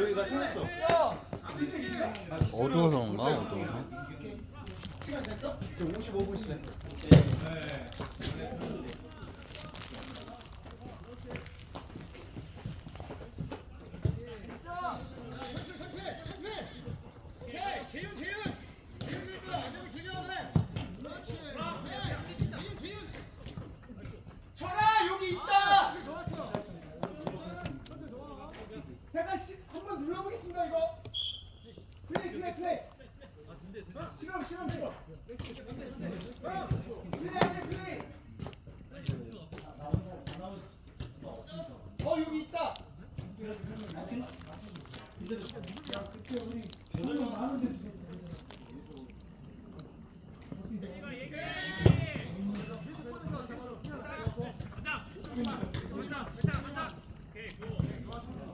여기 나 챙겼어. 어두워서 그런가? 어두워서? 시간 됐어? 지금 55분 시간.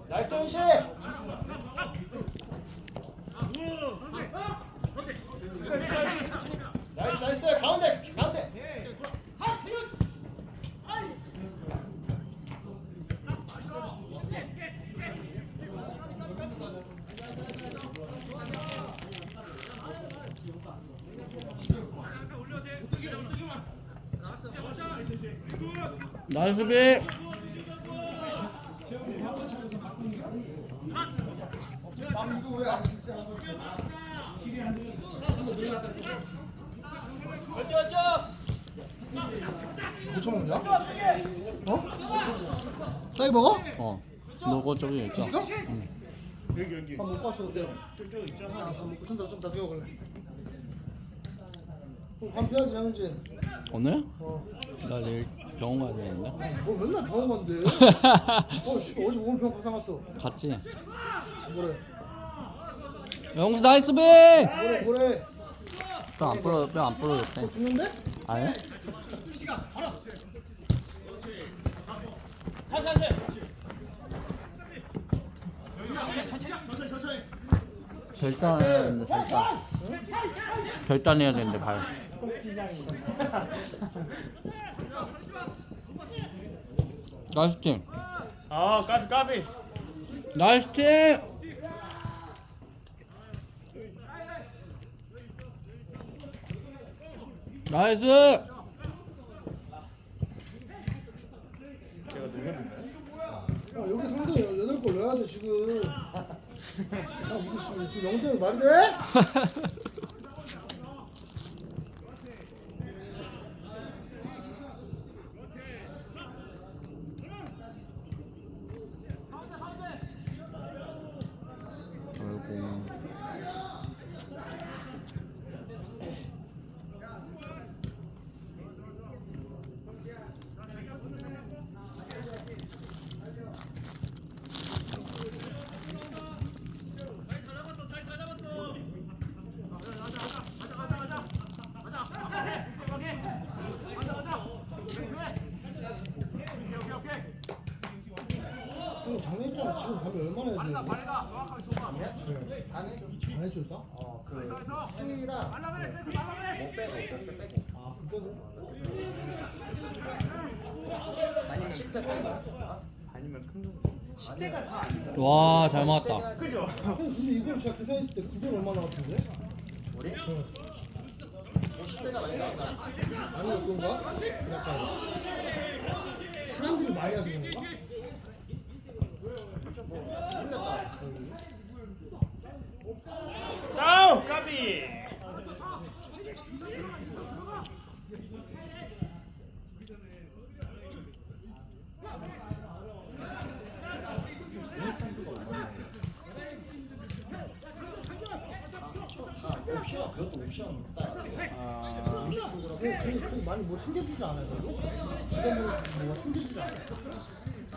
나이스 원시. 나이스 나이스 가운데 가운데. 나이스 비! 이거 왜안 진짜? 못 쳐먹냐? 어? 먹어? 어. 너거 저기 있죠? 있어? 응. 여기 여기. 한못 봤어. 저쪽 있잖아. 아, 먹고 좀더 좀더 끼워 갈래. 그럼 밥 빼야지 형진. 오늘? 어. 나 내일 병원 가야 되는데? 뭐 맨날 병원 간대. 어, 씨, 어제 오늘 병원 가서 갔어. 갔지? 뭐래? 영수 나이스 비! 뭐래 뭐래? 뼈안 부러 뼈안 부러졌대. 너 죽는데? 아니? 천천히 천천히. 결단해야 되는데 결단. 발. 나이스 팀. 아 까비 까비. 나이스 팀. 나이스. 제가? 야 여기 상대 여덟 골 넣어야 돼 지금. 야 무슨 지금 영대이 말이 돼? 지금 가면 얼마나 해줘야 돼? 네. 반 해줘. 안 해줄까? 어, 그 수위랑 못 빼고 몇 개 빼고. 아, 그 빼고. 아니면 10대 빼고. 어? 아니면 큰 거. 와, 잘 맞았다. 그죠? 형 근데 이걸 제가 계산했을 때900 얼마 나왔던데? 우리? 응. 50대가 많이 나온다. 아니 그런가? 약간 사람들이 많이 와서 그런가? 뭐 틀렸다. 까비. 아, 옵션 그것도 옵션 따라. 아 그, 그, 그 많이 뭐 챙겨주지? 그래도? 직원들 뭐 챙겨주지 않아요? 그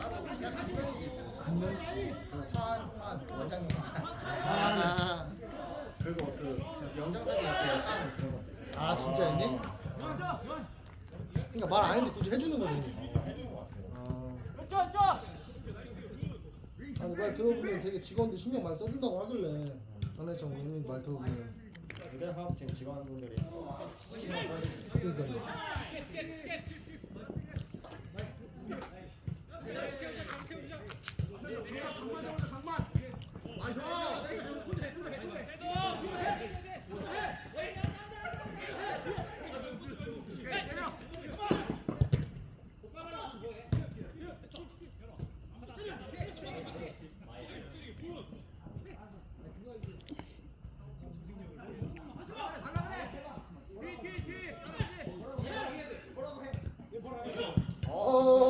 환, 환, 원장님 환. 아, 그리고 그 영장사기 옆에 환 그런 것들. 아 진짜 있니? 그러니까 말 안 했는데 굳이 해주는 거지 어, 해준 것 같아요. 아. 아니 말 들어보면 되게 직원들 신경 많이 써준다고 하길래 전해정 의원님 말 들어보면 부대 사업팀 직원분들이 신경 써주지. 그러니까요 어.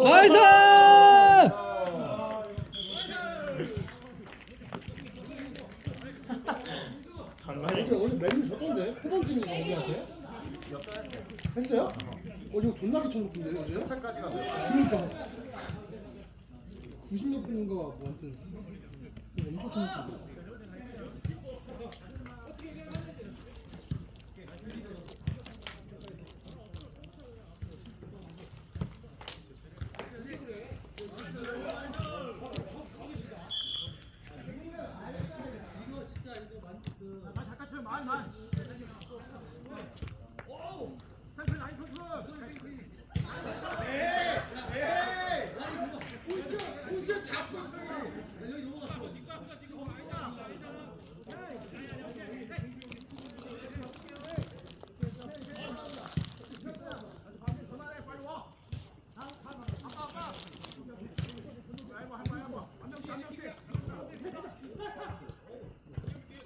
나이스! 장난이 어제 어제 메뉴 줬던데 코방 뛰는 거 우리한테 역전할게. 했어요? 어 이거 존나 귀찮던데 어제? 차까지 가서 그러니까 90몇 분인가 뭐 아무튼 이거 엄청 재밌던데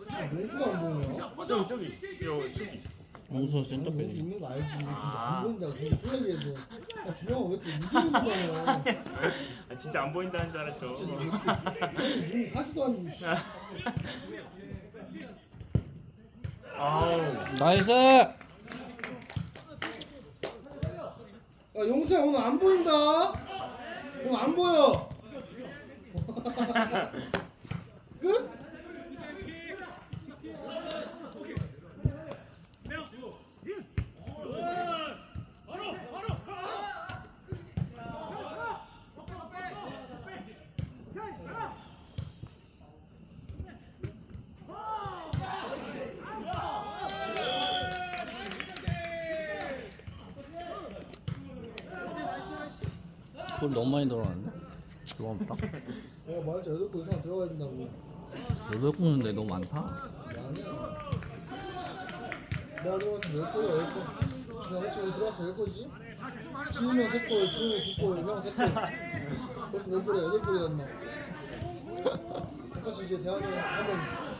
아, 몽수가 안 보이냐? 저기 저기 요 수비. 몽소 아니, 센터 몽수 빌리. 있는 거 알지 근데 아. 안 보인다고 되게 뚜레기해서 야 준영아 왜 이렇게 무기를 보냐 아, 진짜 안 보인다는 줄 알았죠. 눈이 사시도 아니고 씨. 아우. 나이스! 야 영수야 오늘 안 보인다 오늘 안 보여 끝? 골 너무 많이 들어갔는데? 고맙다. 내가 말했지 여덟 골 이상 들어가야 된다고 여덟 골인데 너무 많다. 아니야 내가 들어가서 몇 골이야 열 골 지난 며칠 들어가서 몇 골이지? 지우면 세 골 지우면 두골 이명 세골 벌써 몇 골이야 여덟 골이 됐나 똑같이 이제 대한이 한번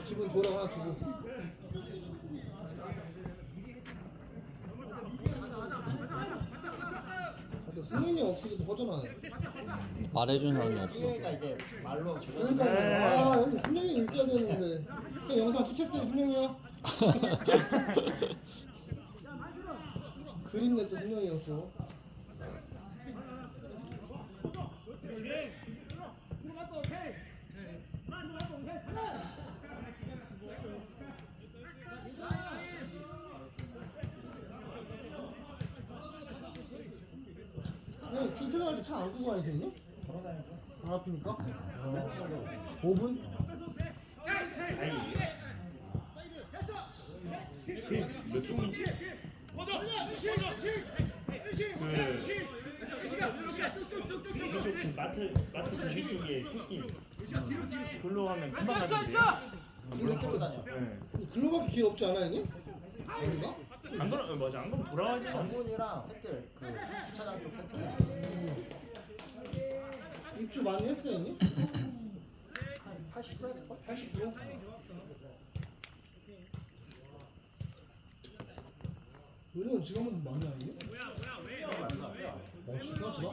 기분 좋으라고 하나 주고 승인이 없이도 허전하네. 말해준 사람이 없어. 수혜가 이게 말로 그러니까. 조절. 아 여기 승용이 있어야 되는데. 형 영상 찍혔어요 승용이요? 그림네 또. 승용이었고 형 출퇴근할 때 차안 끄고 가야 되니? 걸어다니죠. 안 아프니까? 5분? 자이. 그몇 종이지? 그 이쪽 그 마트 마트 거기 쪽에 새끼. 글로 가면 금방 가던데. 글로 끌어다녀. 네. 글로밖에 길 없지 않아 형님? 어디가? 안 그러 어, 맞아 안 그러면 돌아가지. 정문이랑 새길 그 주차장 쪽 세팅이 입주 많이 했어요 형님? 한 80% 했을걸? 80%? 의료원 직원분 많이 아니에요? 어 진짜 그나?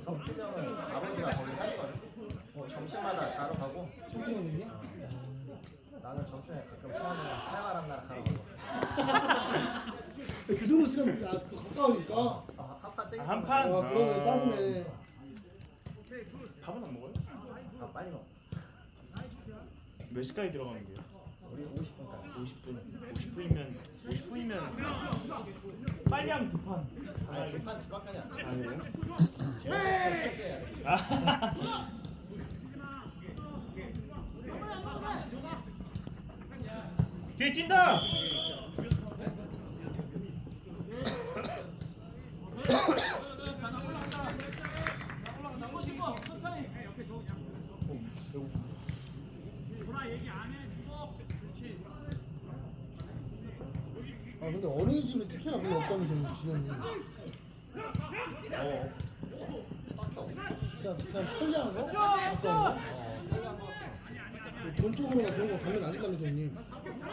성필 형은 아버지가 거기 사시거든 어, 점심마다 자러 가고 성빈 형님이요? 나는 점심에 가끔 시간이랑 태양아람 나라 가러 가고 그 정도 시간 아, 그 가까우니까 아, 한판 땡기 아, 한 판? 아 그러네 아. 따르네 밥은 안 먹어요? 아 빨리 먹어 몇 시까지 들어가는 거예요? 우리 50분까지 50분. 50분이면 50분이면 빨리 하면 두 판. 아니 두판 두 판까지 안 돼. 아 그래요? 제가 세개 해야 돼 아. 뒤뛴다. 아 근데 어린이 집에 특히나 그런 거 없다는 지연이 어 그냥 그냥 편리한 거? 가까운 거? 어. 돈 쪽으로나 그런 거 가면 안 된다면서 형님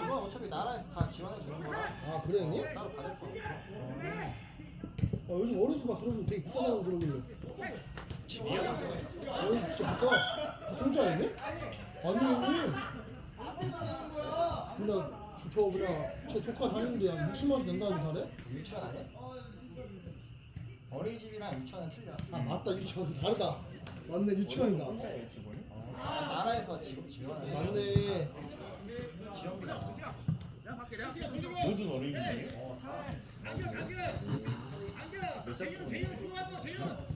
그건 어차피 나라에서 다 지원해 주는 거라. 아 그래 형님? 어, 따로 받을 거 없어. 아, 요즘 어린이집 막 들어보면 되게 비싸다고 들어길래 집이야? 어린이집 진짜 비싸 공짜 아니네? 아니 형님 그냥 저, 저 그냥 제 조카 다니는데 한 60만 원 낸다는 달에? 유치원 아니야? 어린이집이랑 유치원은 틀려. 아 맞다 유치원 다르다 맞네 유치원이다 공짜예요 직원이? 아, 나라에서 지금 지원을 해. 맞네 뭐. 모든 어린이집이에요? 어, 다. 몇살 때? 몇살 때?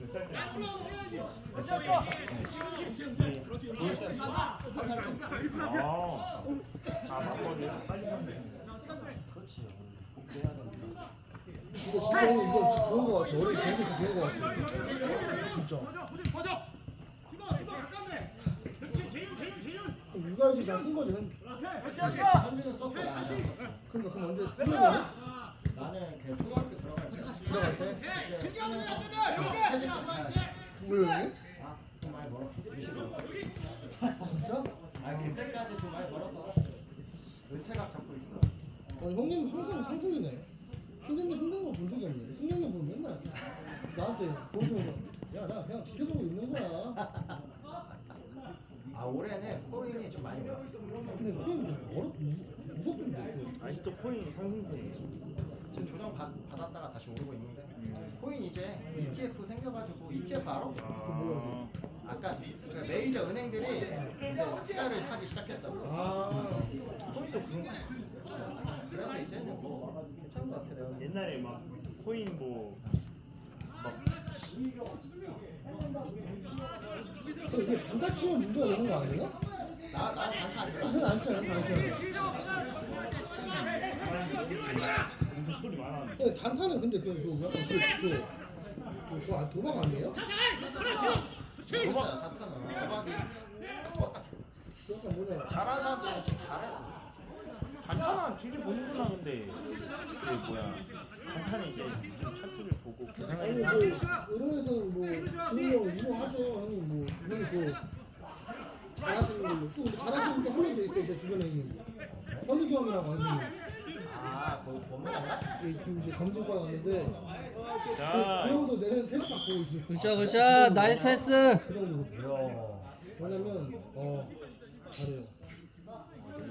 몇살 때? 고일 때부터 한살 때부터. 아, 아 맞거든. 빨리 가면 그렇지. 복귀해야 되니까. 이거 진짜 이거 좋은 거 같아 되게 진짜 좋은 거 같아 진짜 육아휴직 다쓴 거지 형? 한주는 썼고 나는 안 썼죠. 그러니까 그럼 언제 풀려보네? 나는 그 초등학교 들어갈 때 들어갈 때? 그때 쓰면서 퇴직 때 가야지. 왜요 형님? 아, 돈 많이 벌었어. 주식으로. 진짜? 아, 그때까지 돈 많이 벌어서 은퇴각 잡고 있어. 아니 형님 항상 상승이네 선생님 힘든 거 본 적이 없네 승용님 보면 맨날 나한테 보여주면 야나 그냥 지켜보고 있는 거야 아, 올해는 코인이 좀 많이 올랐어. 근데 그건 좀 어렵 무- 무섭던데 좀 아직도 코인 상승세예요. 지금 조정 받, 받았다가 다시 오르고 있는데 코인 이제 ETF 생겨가지고 ETF 알아? 아, 아까 그 메이저 은행들이 이제 투자를 하기 시작했다고. 아 코인도 그런 거. 그래서 이제는 뭐 괜찮은 것 같아요. 옛날에 막 코인 뭐 막 이게 단타 치면 문제가 되는 거 아니야? 나, 난 단타 안 저는 들어. 안 치잖아 안 엄청 소리 많았는데. 근데 단타는 근데 그, 그 약간 그, 그, 그, 그거 아- 도박 아니에요? 도박, 단타는 도박이 도박. 그 뭐냐 잘하는 사람들은 좀 잘해. 단타는 길게 보는구나 근데 그 뭐야 단타는 이제 좀 차트를 보고 아니 계산하는 뭐 의료에서는 뭐 지훈이 형 유명하죠. 형님 뭐 형님 그 잘하시는 걸로. 또 근데 잘하시는 분도 한 명 더 있어요 제 주변에 있는 현욱이 형이라고 알고 아, 그 원문인가? 있는 지금 이제 검증과 왔는데 그, 야. 그 형도 내년 퇴직 받고 있어요. 굿샷 굿샷. 나이스 패스. 그 정도 이야. 왜냐면 어 잘해요.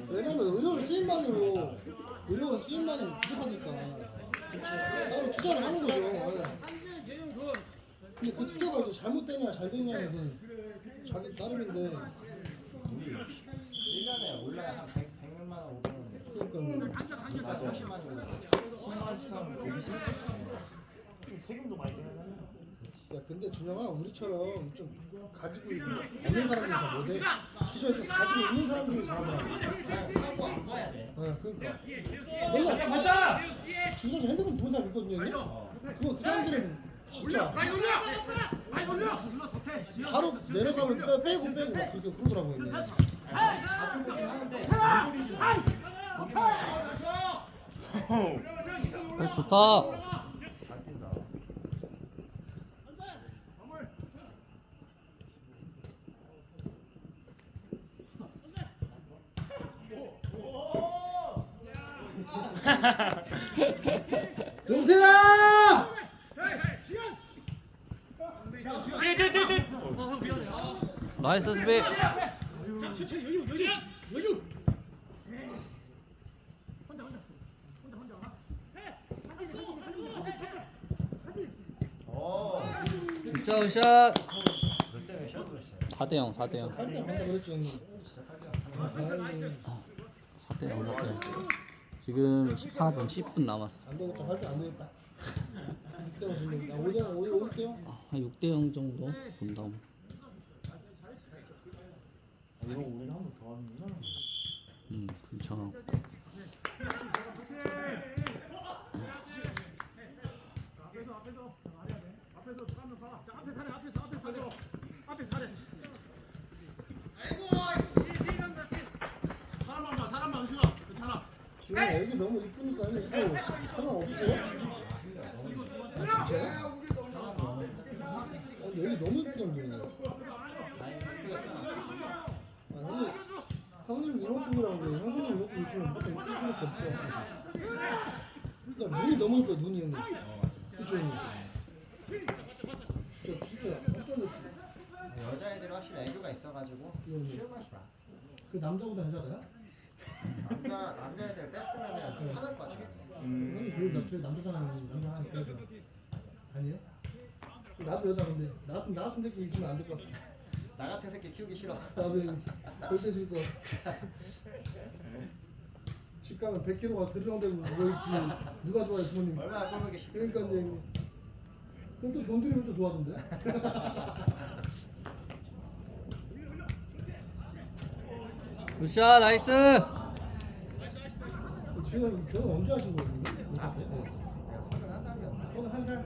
왜냐면 의료를 쓰임만으로 의료원 쓰임만으로 부족하니까 그치 따로 투자를 하는 거죠 예. 근데 그 투자가 이제 잘못되냐 잘 되냐는 그 자기 나름인데 1년에 올라야 한 100, 100몇만 원, 500만 원. 그러니까 맞아. 50만 원. 10만 시간 대기실 세금도 많이 내잖아 야 근데 준영아 우리처럼 좀 가지고 있는 사람들이 잘 못해. 기존에 좀 가지고 있는 사람들이 잘하더라고 그냥 사고 안 봐야 돼. 어 그러니까. 맨날 가자 주변에 핸드폰 보는 사람 있거든요? 어. 그거 그 사람들은 진짜. 바로 내려가면 빼, 빼고 빼고 막 그렇게 그러더라고요. 아니, 자주 보긴 하는데 안 돌리진 않지. 패스 좋다 용태야! 나이스 수비 어. 굿샷 굿샷 몇 대면 시합 그랬어요. 4대 0 4대 0 한대 한대 그랬죠 형님 진짜 아 탈퇴. 다행히 4대 0 4대 0 지금 14분 10분 남았어. 안 되겠다. 할때 안 되겠다. 6대만 돌리면 아 5대 5 5대요? 한 6대 0 정도 본다고. 이거 우리가 한번 더 하는구나. 음 괜찮아 지금 애기 너무 이쁘니까 이거 상관없어요? 아, 진짜요? 어, 애기 너무 이쁘던데. 다행히 성비가 끝났어. 아, 형님, 형님 이모품이랑 그 형수님 이모품 있으면 무조건 이쁠 수밖에 없죠. 그러니까 눈이 너무 이뻐요, 눈이 형님. 그쵸, 형님? 진짜, 진짜 깜짝 놀랐어. 여자애들은 확실히 애교가 있어가지고 음. 쉬운 맛이다. 그 남자보다 여자가요? 남자 남자애들 뺐으면은 화날 것 같아. 형님 그 나, 그 남자잖아요. 남자 하나 있어야죠. 아니에요? 나도 여자 근데 나 같은 나 같은 새끼 있으면 안 될 것 같아. 나 같은 새끼 키우기 싫어. 나도 절대 싫을 것 같아. 집 가면 100kg가 들이렁대고 누워있지. 누가 좋아해 부모님. 얼마나 꼴보기 싫어. 그러니까 형님. 그럼 또 돈 들이면 또 좋아하던데? 굿샷 나이스 지금 결혼 언제 하신 거예요? 아, 네. 네. 내가 서른 한 살이었나? 저는 한 살.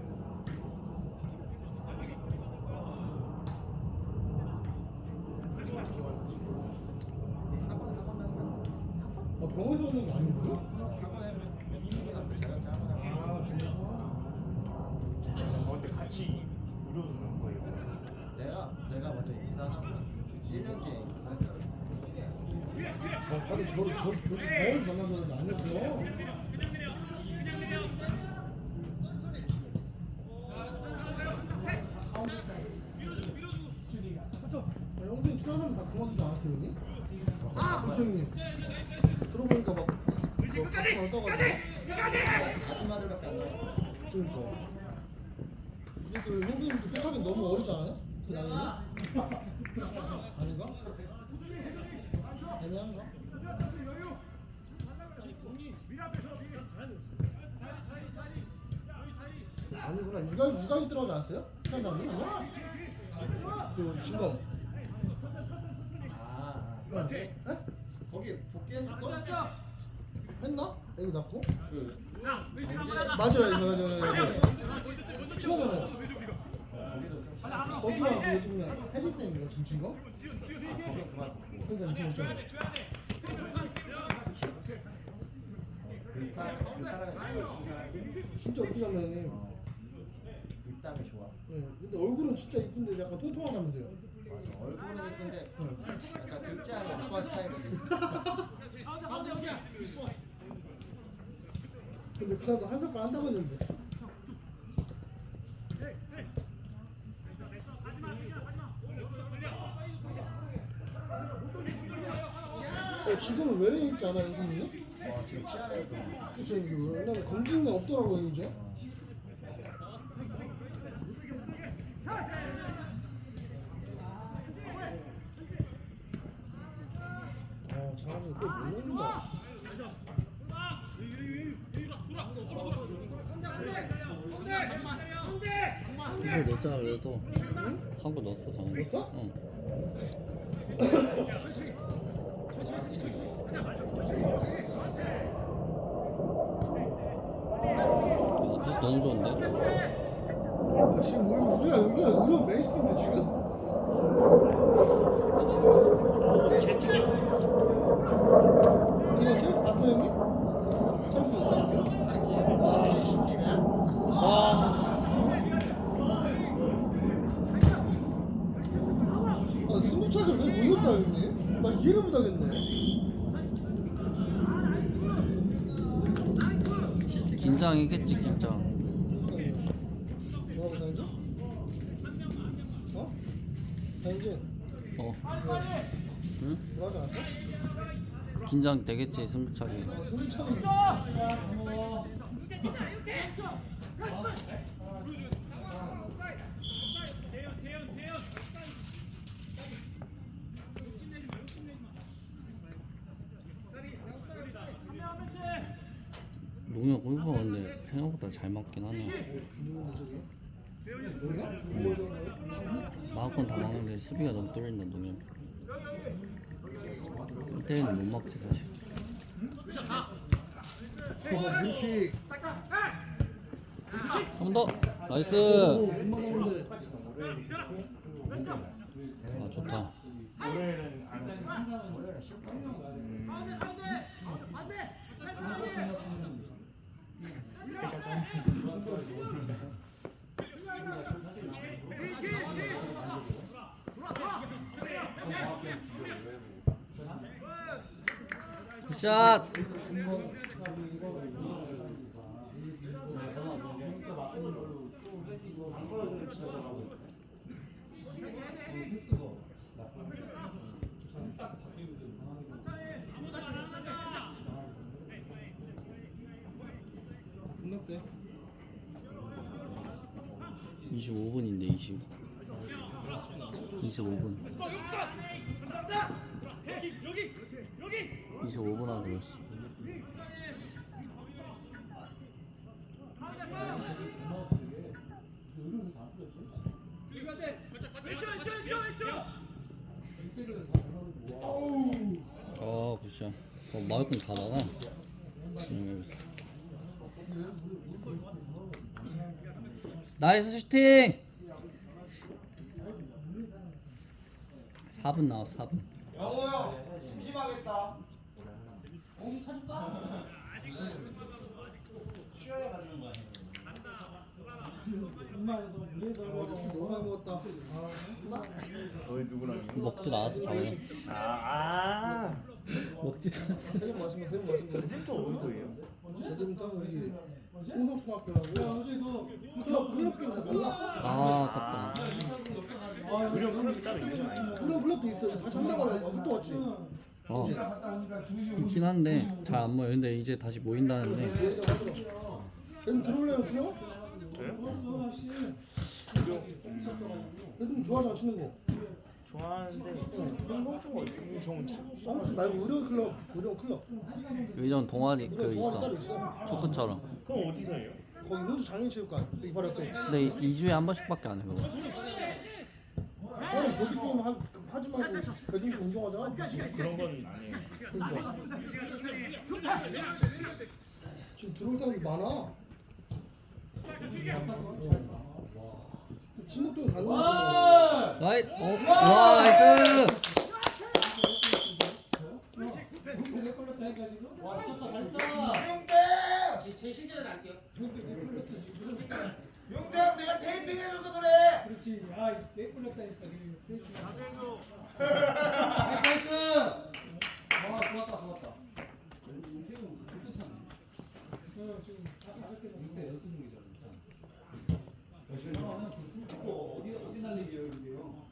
학원 다니면 아, 병원에서 오는 게 아니고요? 학원 해면 초등학교 재학교 학원 하면 아, 정말. 어, 근데 같이 넣은 거예요. 내가 내가 먼저 입사하고 1년 뒤에 입사를 들었어. 아, 다들 저를 저를 만난 줄 알았는데 아니었어요. 아, 형님 친하면 다 그만두지 않았어요, 형님? 아, 그쵸, 형님. 들어보니까 막, 뭐, 같이 안 떠가지고. 아줌마들밖에 안 나와. 그러니까. 근데 그 형님도 생각이 너무 어리지 않아요? 그 나이에? 아닌가? 애매한가? 아니구나. 육아, 육아기 들어가지 않았어요? 시간당이? 그, 진검. 아, 네? 아. 네? 거기 걸? 했나? 애기 낳고? 그 맞아요, 맞아요, 맞아요. 맞아요. 시간잖아요. 거기도 좀 시간. 아, 거기랑 그 요즘에 해질쌤인가 정친검? 거기 그만두고. 그러니까 있잖아요. 그 사람 그 사람의 진짜 웃기잖아요. 입담이 좋아. 네, 근데 얼굴은 진짜 이쁜데 약간 통통하다면서요. 맞아. 얼굴은 예쁜데 네. 약간 않은 오빠 스타일이지. 근데 그 사람도 한 삭발 한다고 했는데. 어, 지금은 외래에 있지 않아요, 형님? 어 지금 치아레도 그쵸, 이게 왜냐면 검증이 없더라고요, 이제. 아, 잘하지. 또 몰랐다. 이걸 넣자 그래도 한거 넣었어 정현이 넣었어? 응 아, 버스 너무 좋은데? 아, 지금 우리, 우리가 여기가 의료 맨시티인데, 지금? 채팅이 이거 챔스 봤어요, 형님? 챔스. 같이 시티 시티냐? 아. 아, 승부차를 왜 모일까요, 형님? 나 이해를 못하겠네. 긴장이겠지 긴장 뭐라고 사인지? 어? 사인지? 어 응? 뭐라지 않았어? 긴장 되겠지 승부차기 아, 승부차는. 농협 골프가 근데 생각보다 잘 맞긴 하네 누군데, 저기? 뭐야? 뭐 막건 다 막는데 수비가 너무 뚫린다 농협 1대1은 못 막지 사실 어, 밀킥. 한번 더! 나이스! 오, 못 맞았는데. 아 좋다 올해 월요일에 쉴까? 굿샷 끝났대 25분인데 20 25분. 25분 하고 있어. 아 굿샷. 어, 막을 건다 막아 있어 나이스 슈팅 4분 나와 4분 영호 형 심심하겠다. 어, 어제 술 너무 많이 먹었다 아, 너희 누구랑? 먹지 나와서 자요 아, 아. 먹지도 새벽 마신 거 새벽 마신 거 또 어디서 해요? 여기 홍성초등학교라고. 클럽 클럽 게임 다 달라? 아 아깝다. 의료 클럽이 따로 있는 건 아니죠? 그런 클럽도 있어 다 전당하고 그것도 왔지 어. 있긴 한데 잘 안 모여. 근데 이제 다시 모인다는데. 모이자고 하더라고 배드민턴 들어올래요 준영? 저요? 의료 음, 배드민턴 좋아하잖아 치는 거. 좋아하는데 홍초가 어디? 저는 참. 쌍수 말고 의료 클럽 의료 클럽. 의전 동아리 의료 그 동아리 따로 있어 있어? 축구처럼 그럼 어디서 해요? 거기 혼자 장애체육관 옆에. 근데 2주에 한 번씩밖에 안해 그거. 다른 보드게임 하, 그 하지 말고 배드민턴 운동하자. 그치? 그런 건안 해요. 그러니까. 지금 들어올 사람이 많아. 친목도 가는 거 나이 어? 와 나이스 용대. 제 실제는 안 뛰어. 용대 형 내가 테이핑 해줘서 그래. 그렇지. 아, 내 꼴렸다니까. 나이스, 나이스. 와 좋았다 좋았다. 어, 지금 다섯 개 넘게. 어디 어디 날리게요 이게요?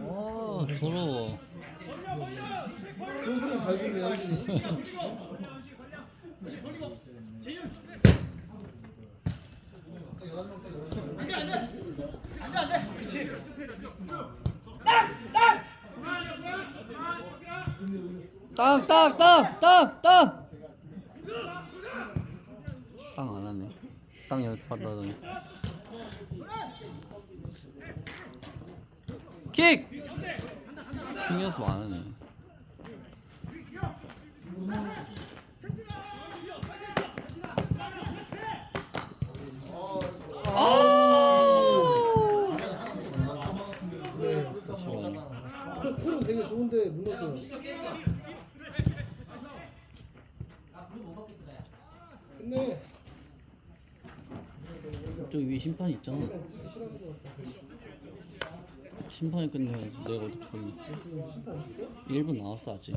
와 더러워 그런 소리 잘 듣네 형님 땅땅땅땅땅 땅안 하네. 땅 연습한다더니. 킥! 킥 연습 안 하네. 아! 네 콜은 되게 좋은데 못 넣었어요 끝내 저기 위에 심판이 있잖아 심판이 끝내야지 내가 어떻게 심판 없을까? 1분 나왔어 아직.